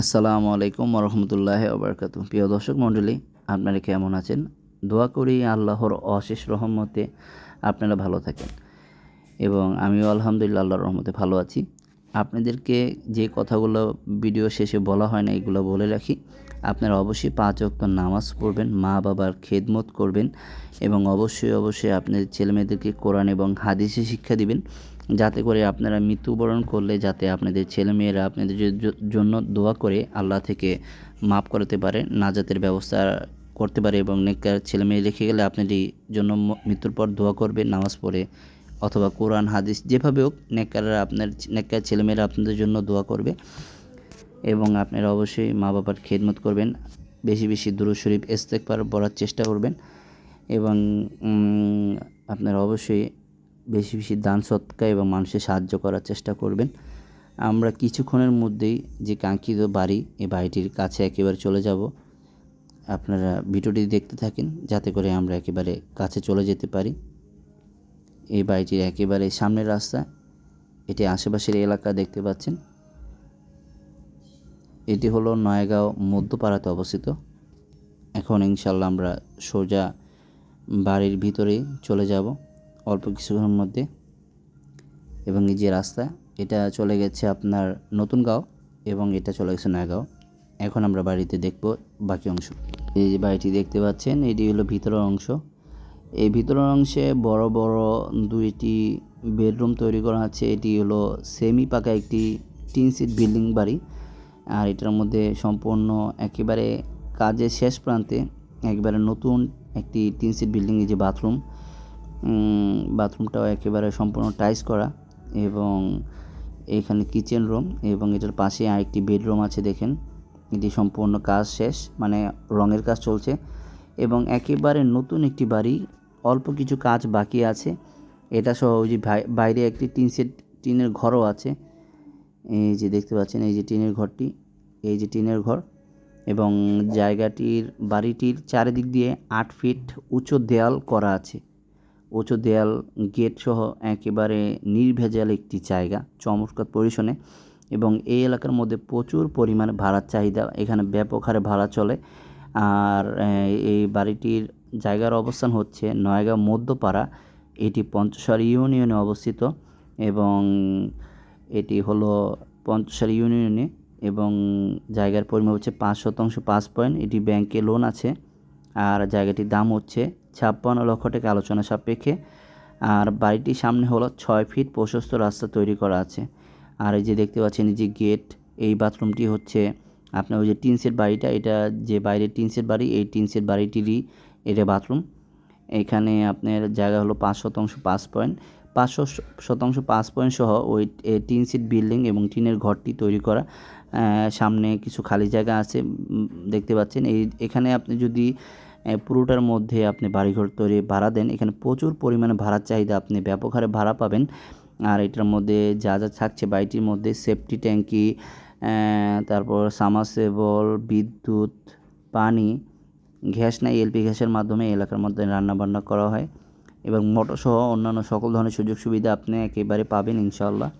আসসালামু আলাইকুম রহমতুল্লাহ ওবরকাত প্রিয় দর্শক মণ্ডলী, আপনারা কেমন আছেন? দোয়া করি আল্লাহর অশেষ রহমতে আপনারা ভালো থাকেন। এবং আমিও আলহামদুলিল্লাহ আল্লাহর রহমতে ভালো আছি। আপনাদেরকে যে কথাগুলো ভিডিও শেষে বলা হয় না, এগুলো বলে রাখি। আপনারা অবশ্যই পাঁচ অক্ত নামাজ পড়বেন, মা বাবার খেদমত করবেন এবং অবশ্যই অবশ্যই আপনাদের ছেলেমেয়েদেরকে কোরআন এবং হাদিসে শিক্ষা দিবেন। যাতে করে আপনারা মৃত্যুবরণ করলে যাতে আপনাদের ছেলেমেয়েরা আপনাদের জন্য দোয়া করে আল্লাহ থেকে মাফ করতে পারে, নাজাতের ব্যবস্থা করতে পারে এবং নেককার ছেলেমেয়ে রেখে গেলে আপনার জন্য মৃত্যুর পর দোয়া করবে, নামাজ পড়ে অথবা কোরআন, হাদিস যেভাবে হোক নেককাররা আপনার নেককার ছেলেমেয়েরা আপনাদের জন্য দোয়া করবে এবং আপনারা অবশ্যই মা বাবার খেদমত করবেন, বেশি বেশি দুরূদ শরীফ ইস্তেগফার পড়ার চেষ্টা করবেন এবং আপনারা অবশ্যই বেশি বেশি দান সৎকা এবং মানুষের সাহায্য করার চেষ্টা করবেন। আমরা কিছুক্ষণের মধ্যেই যে কাঙ্ক্ষিত বাড়ি, এই বাড়িটির কাছে একেবারে চলে যাব। আপনারা ভিডিওটি দেখতে থাকেন, যাতে করে আমরা একেবারে কাছে চলে যেতে পারি। এই বাড়িটির একেবারে সামনের রাস্তা, এটি আশেপাশের এলাকা দেখতে পাচ্ছেন। এটি হলো নয়াগাঁও মধ্যপাড়াতে অবস্থিত। এখন ইনশাল্লাহ আমরা সোজা বাড়ির ভিতরেই চলে যাব। অল্প কিছুক্ষণের মধ্যে। এবং এই যে রাস্তা, এটা চলে গেছে আপনার নতুন গাঁও এবং এটা চলে গেছে নয়াগাঁও এখন আমরা বাড়িতে দেখব বাকি অংশ। এই যে বাড়িটি দেখতে পাচ্ছেন, এটি হলো ভিতরের অংশ। এই ভিতরের অংশে বড় বড় দুইটি বেডরুম তৈরি করা আছে। এটি হলো সেমি পাকা একটি টিন সিট বিল্ডিং বাড়ি। আর এটার মধ্যে সম্পূর্ণ একেবারে কাজের শেষ প্রান্তে একবারে নতুন একটি টিন সিট বিল্ডিং, এই যে বাথরুম। বাথরুমটাও একেবারে সম্পূর্ণ টাইস করা এবং এখানে কিচেন রুম এবং এটার পাশে আরেকটি বেডরুম আছে দেখেন। এটি সম্পূর্ণ কাজ শেষ মানে রঙের কাজ চলছে এবং একেবারে নতুন একটি বাড়ি, অল্প কিছু কাজ বাকি আছে। এটা সহ যে বাইরে একটি টিন সেট, টিনের ঘরও আছে। এই যে দেখতে পাচ্ছেন, এই যে টিনের ঘরটি, এই যে টিনের ঘর এবং জায়গাটির, বাড়িটির চারিদিক দিয়ে আট ফিট উঁচু দেয়াল করা আছে। উঁচু দেয়াল, গেট সহ একেবারে নির্ভেজাল একটি জায়গা চমৎকার পরিশনে এবং এই এলাকার মধ্যে প্রচুর পরিমাণে ভাড়ার চাহিদা। এখানে ব্যাপক হারে ভাড়া চলে। আর এই বাড়িটির জায়গার অবস্থান হচ্ছে নয়গাঁও মধ্যপাড়া। এটি পঞ্চসার ইউনিয়নে অবস্থিত এবং এটি হলো পঞ্চসার ইউনিয়নে এবং জায়গার পরিমাণ হচ্ছে পাঁচ শতাংশ পাঁচ পয়েন্ট। এটি ব্যাংকে লোন আছে। আর জায়গাটির দাম হচ্ছে ছাপ্পান্ন লক্ষ টাকা আলোচনা সাপেক্ষে। আর বাড়িটির সামনে হলো ছয় ফিট প্রশস্ত রাস্তা তৈরি করা আছে। আর এই যে দেখতে পাচ্ছেন, এই যে গেট, এই বাথরুমটি হচ্ছে আপনার ওই যে টিন সেট বাড়িটা, এটা যে বাইরের টিন সেট বাড়ি, এই টিন সেট বাড়িটিরই এটা বাথরুম। এখানে আপনার জায়গা হলো পাঁচ শতাংশ পাঁচ পয়েন্ট পাঁচশো শতাংশ পাঁচ পয়েন্ট সহ ওই টিন সিট বিল্ডিং এবং টিনের ঘরটি তৈরি করা। সামনে কিছু খালি জায়গা আছে দেখতে পাচ্ছেন। এই, এখানে আপনি যদি পুরোটার মধ্যে আপনি বাড়িঘর তৈরি ভাড়া দেন। এখানে প্রচুর পরিমাণে ভাড়ার চাহিদা আপনি ব্যাপক হারে ভাড়া পাবেন। আর এটার মধ্যে যা যা থাকছে বাড়িটির মধ্যে সেফটি ট্যাঙ্কি তারপর সামারসেবল বিদ্যুৎ, পানি, গ্যাস নাই, এলপি গ্যাসের মাধ্যমে এলাকার মধ্যে রান্নাবান্না করা হয়। এবং মোটরসহ অন্যান্য সকল ধরনের সুযোগ সুবিধা আপনি একেবারে পাবেন ইনশাআল্লাহ।